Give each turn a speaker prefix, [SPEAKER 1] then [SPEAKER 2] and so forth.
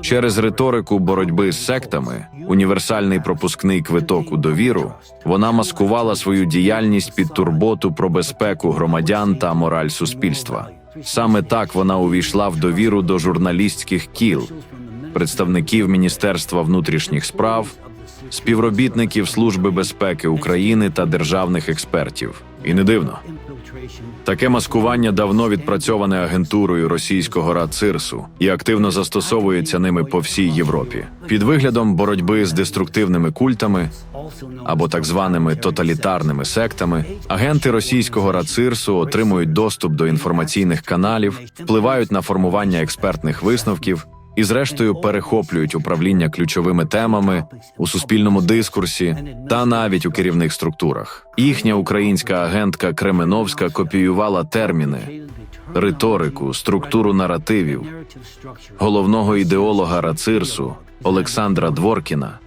[SPEAKER 1] Через риторику боротьби з сектами, універсальний пропускний квиток у довіру, вона маскувала свою діяльність під турботу про безпеку громадян та мораль суспільства. Саме так вона увійшла в довіру до журналістських кіл, представників Міністерства внутрішніх справ, співробітників Служби безпеки України та державних експертів. І не дивно. Таке маскування давно відпрацьоване агентурою російського РАЦИРСу і активно застосовується ними по всій Європі під виглядом боротьби з деструктивними культами або так званими тоталітарними сектами. Агенти російського РАЦИРСу отримують доступ до інформаційних каналів, впливають на формування експертних висновків і, зрештою, перехоплюють управління ключовими темами у суспільному дискурсі та навіть у керівних структурах. Їхня українська агентка Кременовська копіювала терміни, риторику, структуру наративів головного ідеолога Рацирсу Олександра Дворкіна